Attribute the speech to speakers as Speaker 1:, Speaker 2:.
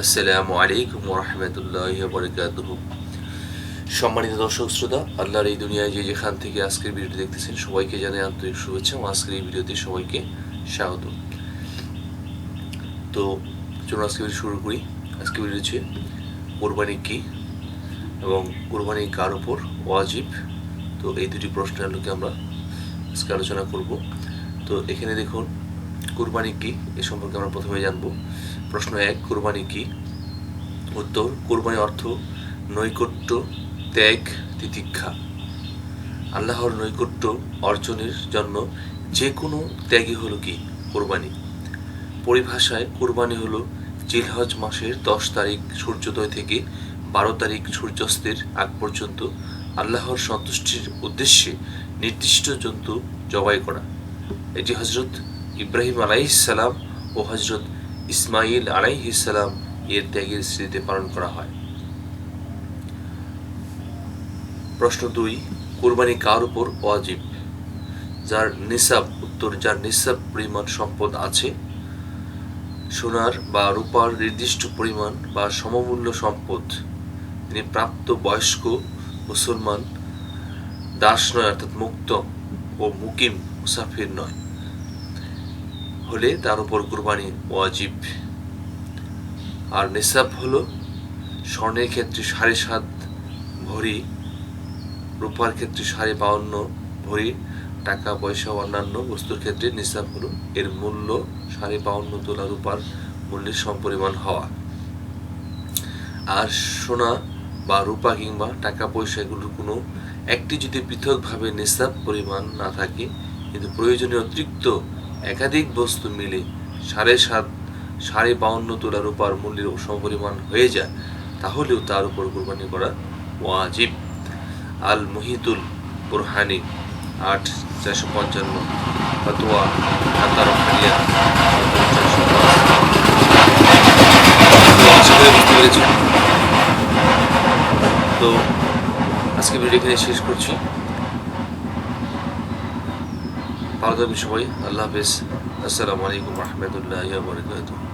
Speaker 1: আসসালামু আলাইকুম রহমতুল্লাহ বরকাতুহ। সম্মানিত দর্শক, শ্রোতা, আল্লাহর এই দুনিয়ায় যে যেখান থেকে আজকের ভিডিওটি দেখতেছেন, সবাইকে জানাই আন্তরিক শুভেচ্ছা এবং আজকের এই ভিডিওতে সবাইকে স্বাগত। তো চলুন আজকে ভিডিও শুরু করি। আজকে ভিডিও হচ্ছে কোরবানি কী এবং কোরবানি কার উপর ওয়াজিব? তো এই দুটি প্রশ্নের আলোকে আমরা আজকে আলোচনা করব। তো এখানে দেখুন কোরবানি কি? এ সম্পর্কে আমরা প্রথমে জানব। প্রশ্ন এক, কোরবানি কি? উত্তর, কুরবানি অর্থ নৈকট্য, ত্যাগ, তিতিক্ষা। আল্লাহর নৈকট্য অর্জনের জন্য যে কোনো ত্যাগই হলো কি? কোরবানি। পরিভাষায় কোরবানি হলো জিলহজ মাসের দশ তারিখ সূর্যোদয় থেকে বারো তারিখ সূর্যাস্তের আগ পর্যন্ত আল্লাহর সন্তুষ্টির উদ্দেশ্যে নির্দিষ্ট জন্তু জবাই করা। এটি হজরত ইব্রাহিম আলাইসালাম ও হজরত ইসমাইল আলাইহিসালাম এর ত্যাগের স্মৃতিতে পালন করা হয়। প্রশ্ন দুই, কোরবানি কার উপর ওয়াজিব? যার নিসাব উত্তর, যার নিসাব পরিমাণ সম্পদ আছে, সোনার বা রূপার নির্দিষ্ট পরিমাণ বা সমমূল্য সম্পদ তিনি প্রাপ্ত বয়স্ক, মুসলমান দাস নয় অর্থাৎ মুক্ত ও মুকিম মুসাফির নয়। হলে তার উপর কুরবানি ওয়াজিব। আর নিসাব হলো স্বর্ণের ক্ষেত্রে সাড়ে সাত ভরি, রূপার ক্ষেত্রে সাড়ে বাউন্ন ভরি, টাকা, পয়সা, অন্যান্য বস্তুর ক্ষেত্রে নিসাব হলো এর মূল্য সাড়ে বাউন্ন তোলা রূপার মূল্যের সমপরিমাণ হওয়া। আর সোনা বা রূপা কিংবা টাকা, পয়সা এগুলোর কোনো একটি যদি পৃথকভাবে নিসাব পরিমাণ না থাকে, কিন্তু প্রয়োজনীয় অতিরিক্ত একাধিক বস্তু মিলে সাড়ে সাত, সাড়ে বাউন্ন তোলা রূপার মূল্যের সমপরিমাণ হয়ে যায়, তাহলেও তার উপর কোরবানি করা ওয়াজিব। আল মুহিতুল বুরহানি, আট, চারশো পঞ্চান্ন ফতোয়া ঢাকা পেরেছি তো আজকে ভিডিও এখানে শেষ করছি। ভালো থাকবেন সবাই আল্লাহ হাফিজ আসসালামু আলাইকুম রহমতুল্লাহ বরকাতুহ